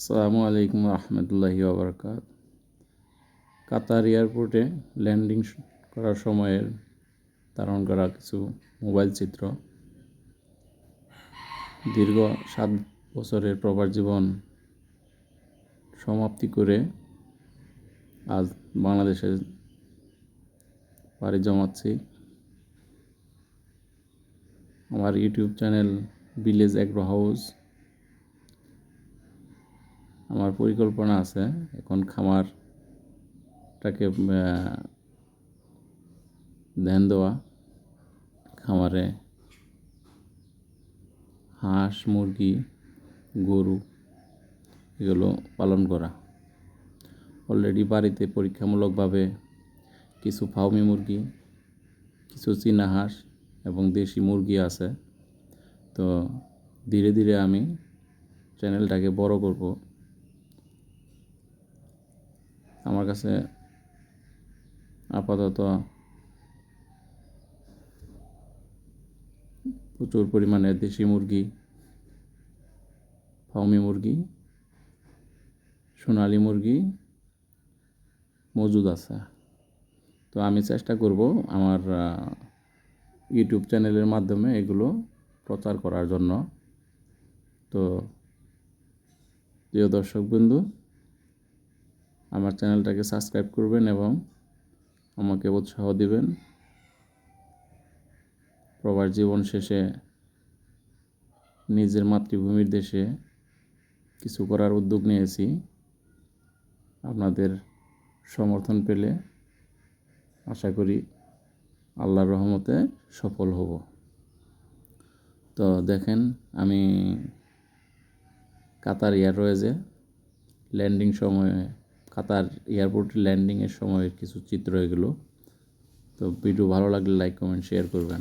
আসসালামু আলাইকুম রহমতুল্লাহি ওবরকাত কাতার এয়ারপোর্টে ল্যান্ডিং করার সময়ের ধারণ করা কিছু মোবাইল চিত্র। দীর্ঘ সাত বছরের প্রবাস জীবন সমাপ্তি করে আজ বাংলাদেশে পাড়ি জমাচ্ছি। আমার YouTube channel village agro house আমার পরিকল্পনা আছে, এখন খামারটাকে ধ্যান দেওয়া। খামারে হাঁস, মুরগি, গরু এগুলো পালন করা। অলরেডি বাড়িতে পরীক্ষামূলকভাবে কিছু ফাউমি মুরগি, কিছু চীনা হাঁস এবং দেশি মুরগি আছে। তো ধীরে ধীরে আমি চ্যানেলটাকে বড় করব। আমার কাছে আপাতত প্রচুর পরিমাণে দেশি মুরগি, ফাউমি মুরগি, সোনালি মুরগি মজুদ আছে। তো আমি চেষ্টা করব আমার ইউটিউব চ্যানেলের মাধ্যমে এগুলো প্রচার করার জন্য। তো প্রিয় দর্শক বন্ধু আমার চ্যানেলটাকে সাবস্ক্রাইব করবেন এবং আমাকে উৎসাহ দিবেন। প্রবাস জীবন শেষে নিজের মাতৃভূমির দেশে কিছু করার উদ্যোগ নিয়েছি। আপনাদের সমর্থন পেলে আশা করি আল্লাহর রহমতে সফল হব। তো দেখেন, আমি কাতার এয়ারওয়েজে ল্যান্ডিং সময়ে কাতার এয়ারপোর্টে ল্যান্ডিংয়ের সময়ের কিছু চিত্র এগুলো। তো ভিডিও ভালো লাগলে লাইক কমেন্ট শেয়ার করবেন।